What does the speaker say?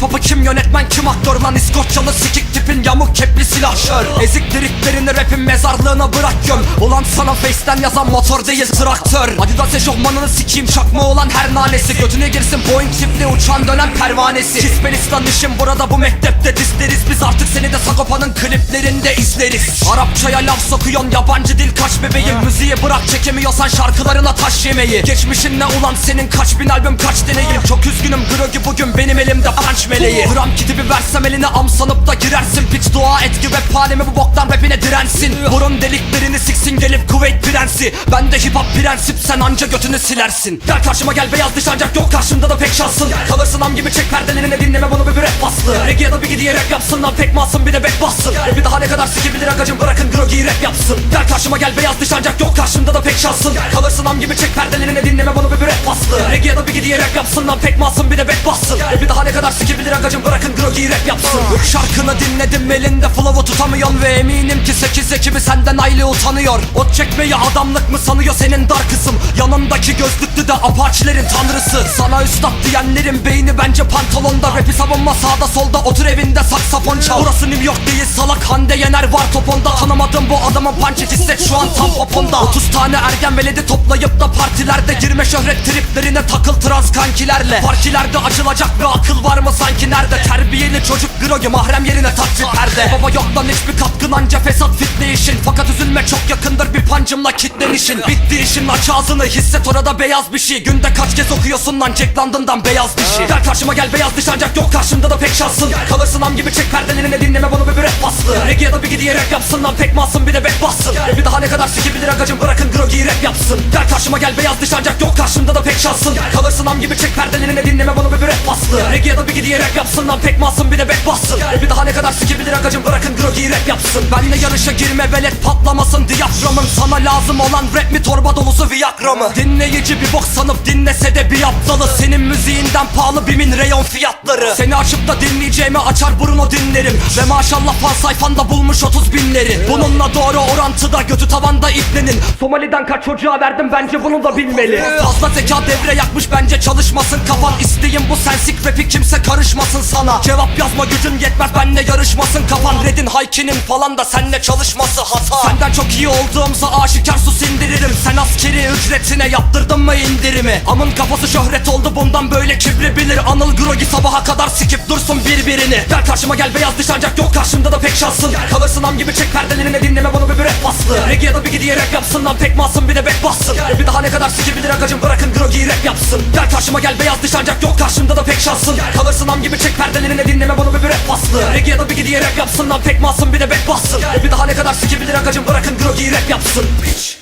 Hip hop'u kim yönetmen kim aktör lan? İskoçyalı sikik tipin yamuk kepli silahşör Ezik liriklerini rapin mezarlığına bırak göm. Ulan sana face'ten yazan motor değil traktör. Adidas eşofmanını sikeyim çakma olan her nanesi. Götüne girsin Boeing çiftli uçan dönen pervanesi. Kispelistan işim burada bu mektepte dizleriz Biz artık seni de Sagopa'nın kliplerinde izleriz. Arapçaya laf sokuyon yabancı dil kaç bebeğim. Müziği bırak çekemiyorsan şarkılarına taş yemeyi. Geçmişin ne ulan senin kaç bin albüm kaç deneyim. Çok üzgünüm Grogi bugün benim elimde punch meleği. Gram kitibi versem eline am sanıp da girersin. Piç dua et ki rap alemi bu boktan rapine dirensin. Burun deliklerini siksin gelip Kuveyt prensi. Ben de hip hop prensip sen anca götünü silersin. Gel karşıma gel beyaz dış ancak yok karşımda da pek şansın. Kalırsın am gibi çek perdelerini dinleme bunu baslı Reggae bir gidiye rap yapsın. Lan pek masum bir de back bassın. Bir daha ne kadar sikebilir agacım bırakın Grogi'yi rap yapsın. Gel karşıma gel beyaz dış ancak yok karşımda da pek şansın. Kalırsın am gibi çek perdelerini dinleme bunu bir rap baslı Reggae bir gidiye rap yapsın. Lan pek masum bir de back bassın. Bir daha ne kadar sikebilir agacım bırakın Grogi'yi rap yapsın. Şarkını dinledim elinde flow'u tutamıyorsun Ve eminim ki 8 ekibi senden aile utanıyor. Ot çekmeyi adamlık mı sanıyor senin dar kısım Yanındaki gözlüklü de apaçilerin tanrısı. Sana üstad diyenlerin beyni bence pantolonda. Rapi savunma sağda solda otur evinde saksafon çal. Burası New York değil salak Hande Yener var toponda. Tanımadım bu adamın punch hisset şu an tam poponda. 30 tane ergen veledi toplayıp da partilerde Girme şöhret triplerine takıl trans kankilerle. Partilerde açılacak bir akıl var mı sanki nerede? Terbiyeli çocuk grogi mahrem yerine tak perde Baba yok lan hiçbir katkın anca fesat fitne işin Fakat üzülme çok yakındır bir pancımla kitlenişin. Bitti işin aç ağzını hisset orada beyaz bir şey. Günde kaç kez okuyorsun lan Jack London'dan beyaz dişi Gel karşıma gel beyaz diş ancak yok karşımda da pek şansın Kalırsın am gibi çek perdelerini dinleme bunu bir rap baslı. Reggae ya da bir gidiye rap yapsın lan pek masum bir de back bassın. Bir daha ne kadar sikebilir agacım bırakın Grogi'yi rap yapsın. Gel karşıma gel beyaz diş ancak yok karşımda da pek şansın Kalırsın am gibi çek perdelerini dinleme bunu bir rap baslı. Reggae ya da bir gidiye rap yapsın lan pek masum bir de back bassın. Bir daha ne kadar sikebilir agacım bırakın Grogi'yi rap yapsın. Benle yarışa girme velet patlamasın. Diyaframın Sana lazım olan rap mi? Torba dolusu viagra mı Dinleyici bir bok sanıp dinlese de bir aptalı. Senin müziğinden pahalı bimin reyon fiyatları. Seni açıp da dinleyeceğimi açar Bruno dinlerim. Ve maşallah fan sayfanda bulmuş 30 binleri. Bununla doğru orantıda götü tavanda iplenin. Somali'den kaç çocuğa verdim bence bunu da bilmeli. Fazla zeka devre yakmış bence çalışmasın. Kafan İsteğim bu sensik rapi kimse karışmasın sana. Cevap yazma gücün yetmez benle yarışmasın. Kafan Red'in Hayki'nin falan da senle çalışması hata Senden çok iyi olduğumuza aşikar su sindiririm. Sen askeri ücretine yaptırdın mı indirimi? Amın kafası şöhret oldu bundan böyle kibri bilir Anıl Grogi sabaha kadar sikip dursun birbirini. Gel karşıma gel beyaz diş ancak yok karşımda da pek şansın. Kalırsın am gibi çek perdelerini dinleme bunu bir rap baslı. Reggae ya da bir gidiye rap yapsın lan pek masum bir de back bassın. Bir daha ne kadar sikebilir agacım bırakın Grogi'yi rap yapsın. Gel karşıma gel beyaz diş ancak yok karşımda da pek şansın. Kalırsın am gibi çek perdelerini dinleme bunu bir rap baslı Reggae ya da bir gidiye rap yapsın lan pek masum bir de back bassın. Bir daha ne kadar sikebilir agacım bırakın Grogi'yi rap yapsın. Bitch